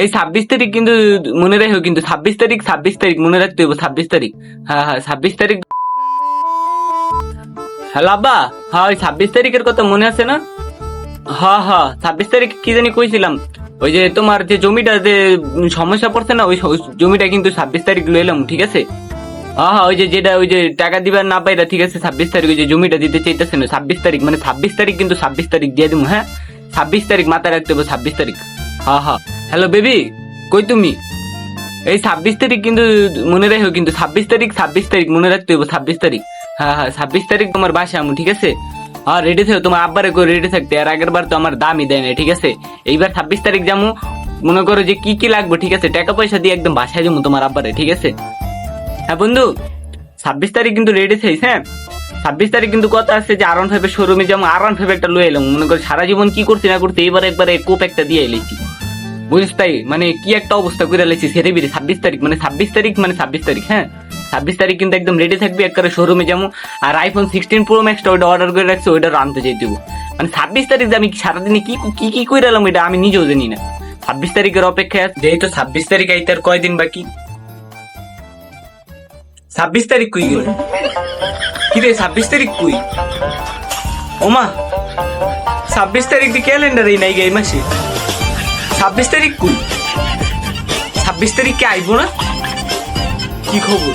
এই ছাব্বিশ তারিখ কিন্তু মনে রাখো কিন্তু ছাব্বিশ তারিখ ছাব্বিশ তারিখ, মনে রাখতে হবে ছাব্বিশ তারিখ। হ্যাঁ হ্যাঁ ছাব্বিশ তারিখ হ্যালো আব্বা হ্যাঁ ওই ছাব্বিশ তারিখের কথা মনে আছে না? হ্যাঁ হ্যাঁ ছাব্বিশ তারিখ কি জানি কইছিলাম। ওই যে তোমার যে জমিটা যে সমস্যা পড়ছে না, ওই জমিটা কিন্তু ছাব্বিশ তারিখ লইলাম ঠিক আছে? হ্যাঁ হ্যাঁ ওই যে যেটা, ওই যে টাকা দিবার না পাইরা, ঠিক আছে, ছাব্বিশ তারিখ ওই যে জমিটা দিতে চাইতেছে না, ছাব্বিশ তারিখ মানে ছাব্বিশ তারিখ কিন্তু ছাব্বিশ তারিখ দিয়ে দিব হ্যাঁ? ছাব্বিশ তারিখ মাথায় রাখতে হবে ছাব্বিশ তারিখ। হ্যাঁ হ্যাঁ। হ্যালো বেবি কই তুমি? এই ছাব্বিশ তারিখ কিন্তু মনে রাখো কিন্তু ছাব্বিশ তারিখ ছাব্বিশ তারিখ মনে রাখতে হবে ছাব্বিশ তারিখ। হ্যাঁ হ্যাঁ ছাব্বিশ তারিখ তোমার বাসা আমু, ঠিক আছে? হ্যাঁ রেডি থেকো তোমার আব্বারে করে রেডি থাকতে? আর আগের বার তো আমার দামই দেয় না ঠিক আছে? এইবার ছাব্বিশ তারিখ যাব মনে করো যে কি কি লাগবে, ঠিক আছে? টাকা পয়সা দিয়ে একদম বাসায় যাব তোমার আব্বারে, ঠিক আছে? হ্যাঁ বন্ধু, ছাব্বিশ তারিখ কিন্তু রেডি থাইস হ্যাঁ? ছাব্বিশ তারিখ কিন্তু কথা আছে যে আরন ফাইভের শোরুমে যেমন আরন ফাইভ একটা লয়ে এলাম। মনে করো সারা জীবন কি করছি না করতে এবার একবারে কোপ একটা দিয়ে এলেছি বুঝিস তাই মানে কি একটা অবস্থা করে এলেছি সেরে বেরিয়ে ছাব্বিশ তারিখ মানে ছাব্বিশ তারিখ মানে ছাব্বিশ তারিখ হ্যাঁ? ছাব্বিশ তারিখ কিন্তু একদম রেডি থাকবি, একবারে শোরুমে যাব। আর আইফোন সিক্সটিন প্রো ম্যাক্সটা ওইটা অর্ডার করে রাখছি ওইটা আনতে চাই দেবো মানে ছাব্বিশ তারিখ আমি সারাদিনে কি কি কি করে এলাম এটা আমি নিজেও জানি না। ছাব্বিশ তারিখের অপেক্ষায় আছি। যেহেতু ছাব্বিশ তারিখ আইতে আর কয়দিন বাকি? ছাব্বিশ তারিখ কুই গেল? কি রে ছাব্বিশ তারিখ কুই? ওমা, ছাব্বিশ তারিখ দি ক্যালেন্ডার এই নাই গে মাসে। ছাব্বিশ তারিখ কুই? ছাব্বিশ তারিখ আইবো না? কি খবর?